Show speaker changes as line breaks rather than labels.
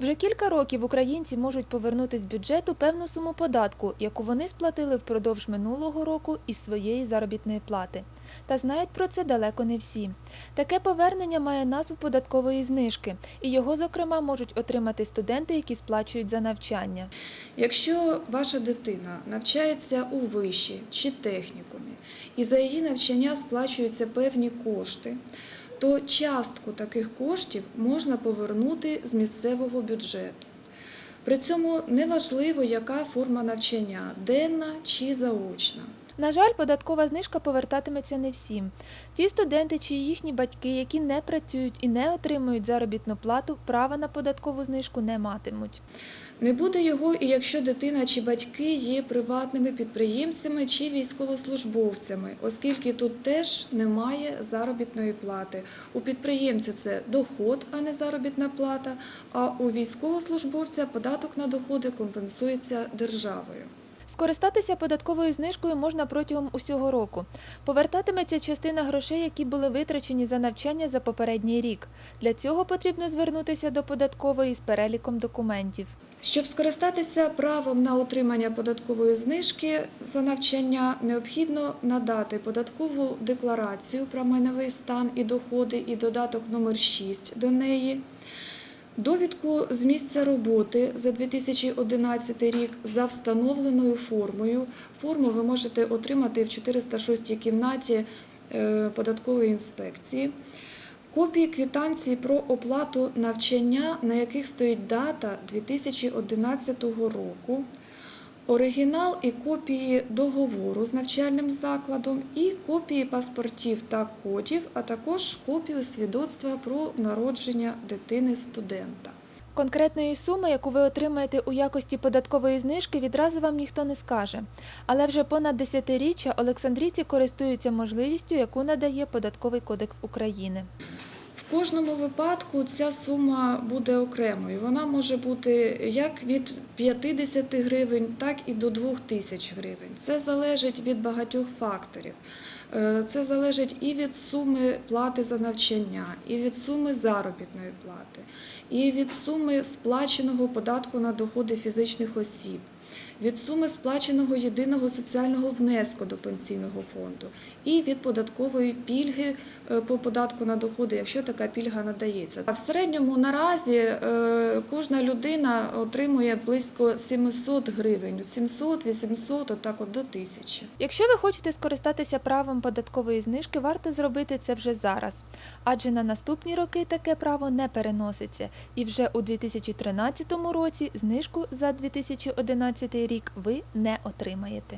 Вже кілька років українці можуть повернути з бюджету певну суму податку, яку вони сплатили впродовж минулого року із своєї заробітної плати. Та знають про це далеко не всі. Таке повернення має назву податкової знижки, і його, зокрема, можуть отримати студенти, які сплачують за навчання.
Якщо ваша дитина навчається у виші чи технікумі, і за її навчання сплачуються певні кошти, то частку таких коштів можна повернути з місцевого бюджету. При цьому неважливо, яка форма навчання денна чи заочна.
На жаль, податкова знижка повертатиметься не всім. Ті студенти чи їхні батьки, які не працюють і не отримують заробітну плату, права на податкову знижку не матимуть.
Не буде його і якщо дитина чи батьки є приватними підприємцями чи військовослужбовцями, оскільки тут теж немає заробітної плати. У підприємця це доход, а не заробітна плата, а у військовослужбовця податок на доходи компенсується державою.
Скористатися податковою знижкою можна протягом усього року. Повертатиметься частина грошей, які були витрачені за навчання за попередній рік. Для цього потрібно звернутися до податкової з переліком документів.
Щоб скористатися правом на отримання податкової знижки за навчання, необхідно надати податкову декларацію про майновий стан і доходи і додаток номер 6 до неї, довідку з місця роботи за 2011 рік за встановленою формою. Форму ви можете отримати в 406 кімнаті е, податкової інспекції. Копії квитанції про оплату навчання, на яких стоїть дата 2011 року, оригінал і копії договору з навчальним закладом, і копії паспортів та кодів, а також копію свідоцтва про народження дитини студента.
Конкретної суми, яку ви отримаєте у якості податкової знижки, відразу вам ніхто не скаже. Але вже понад десятиріччя Олександрійці користуються можливістю, яку надає Податковий кодекс України.
В кожному випадку ця сума буде окремою. Вона може бути як від 50 гривень, так і до 2000 гривень. Це залежить від багатьох факторів. Е, Це залежить і від суми плати за навчання, і від суми заробітної плати, і від суми сплаченого податку на доходи фізичних осіб. Від суми сплаченого єдиного соціального внеску до пенсійного фонду і від податкової пільги е, по податку на доходи, якщо така пільга надається. В середньому наразі е, кожна людина отримує близько 700 гривень, 700-800, отак от до 1000.
Якщо ви хочете скористатися правом податкової знижки, варто зробити це вже зараз, адже на наступні роки таке право не переноситься, і вже у 2013 році знижку за 2011 рік ви не отримаєте.